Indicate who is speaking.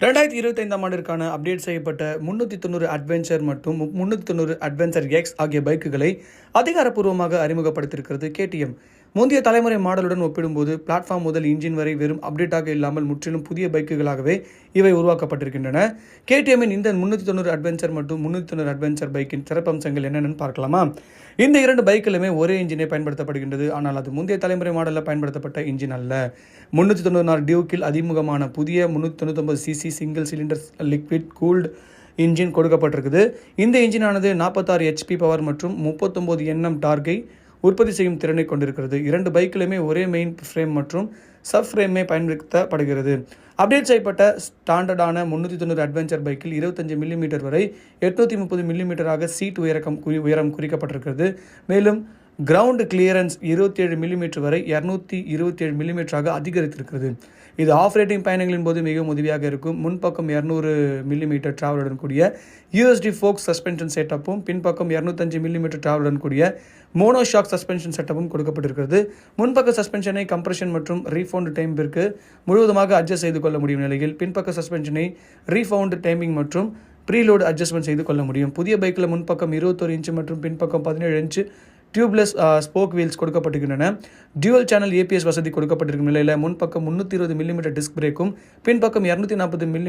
Speaker 1: ரெண்டாயிரத்தி இருபத்தைந்தாம் ஆண்டிற்கான அப்டேட் செய்யப்பட்ட முன்னூற்றி தொண்ணூறு அட்வென்ச்சர் மற்றும் முன்னூற்றி தொண்ணூறு அட்வென்ச்சர் எக்ஸ் ஆகிய பைக்குகளை அதிகாரப்பூர்வமாக அறிமுகப்படுத்தியிருக்கிறது கேடிஎம் முந்தைய தலைமுறை மாடலுடன் ஒப்பிடும்போது பிளாட்ஃபார்ம் முதல் இன்ஜின் வரை வெறும் அப்டேட்டாக இல்லாமல் முற்றிலும் புதிய பைக்குகளாகவே இவை உருவாக்கப்பட்டிருக்கின்றன. கேடிஎம்மின் இந்த முன்னூற்றி தொண்ணூறு அட்வென்ச்சர் மற்றும் முன்னூற்றி தொண்ணூறு அட்வென்ச்சர் பைக்கின் சிறப்பம்சங்கள் என்னென்னு பார்க்கலாமா? இந்த இரண்டு பைக்கிலுமே ஒரே இன்ஜினே பயன்படுத்தப்படுகின்றது. ஆனால் அது முந்தைய தலைமுறை மாடலில் பயன்படுத்தப்பட்ட இன்ஜின் அல்ல. முன்னூற்றி தொண்ணூறு நாலு டியூக்கில் அதிமுகமான புதிய முன்னூற்றி தொண்ணூத்தொம்பது CC single cylinder liquid cooled engine கொடுக்கப்பட்டிருக்குது. இந்த இன்ஜினானது நாற்பத்தாறு ஹெச்பி பவர் மற்றும் முப்பத்தொம்போது என்எம் டார்கை உற்பத்தி செய்யும் திறனை கொண்டிருக்கிறது. இரண்டு பைக்கிலுமே ஒரே மெயின் ஃப்ரேம் மற்றும் சப் ஃப்ரேமே பயன்படுத்தப்படுகிறது. அப்டேட் செய்யப்பட்ட ஸ்டாண்டர்டான முந்நூற்றி தொண்ணூறு அட்வென்ச்சர் பைக்கில் இருபத்தஞ்சு மில்லிமீட்டர் வரை எட்நூற்றி முப்பது மில்லிமீட்டராக சீட் உயரக்கம் குறி- உயரம் குறிக்கப்பட்டிருக்கிறது. மேலும் கிரவுண்ட் கிளியரன்ஸ் இருபத்தி ஏழு மில்லிமீட்டர் வரை இரநூத்தி இருபத்தி ஏழு மில்லிமீட்டராக அதிகரித்திருக்கிறது. இது ஆப்ரேட்டிங் பயணங்களின் போது மிகவும் உதவியாக இருக்கும். முன்பக்கம் இரநூறு மில்லிமீட்டர் டிராவலுடன் கூடிய யூஎஸ்டி ஃபோக் சஸ்பென்ஷன் செட்டப்பும் பின்பக்கம் இரநூத்தஞ்சு மில்லிமீட்டர் டிராவலுடன் கூடிய மோனோஷாக் சஸ்பென்ஷன் செட்டப்பும் கொடுக்கப்பட்டிருக்கிறது. முன்பக்க சஸ்பென்ஷனை கம்ப்ரெஷன் மற்றும் ரீஃபவுண்ட் டைமிற்கு முழுவதுமாக அட்ஜஸ்ட் செய்து கொள்ள முடியும் நிலையில் பின்பக்க சஸ்பென்ஷனை ரீஃபவுண்ட் டைமிங் மற்றும் ப்ரீலோடு அட்ஜஸ்ட்மெண்ட் செய்து கொள்ள முடியும். புதிய பைக்கில் முன்பக்கம் இருபத்தொரு இன்ச்சு மற்றும் பின்பக்கம் பதினேழு இன்ச்சு டியூப்லெஸ் ஸ்போக் வீல்ஸ் கொடுக்கப்பட்டிருக்கின்றன. டியூவல் சேனல் ஏபிஎஸ் வசதி கொடுக்கப்பட்டிருக்கும் நிலையில் முன்பக்கம் முந்நூற்றி இருபது மில்லிமீட்டர் டிஸ்க் பிரேக்கும் பின்பக்கம் இரநூத்தி நாற்பது மில்லி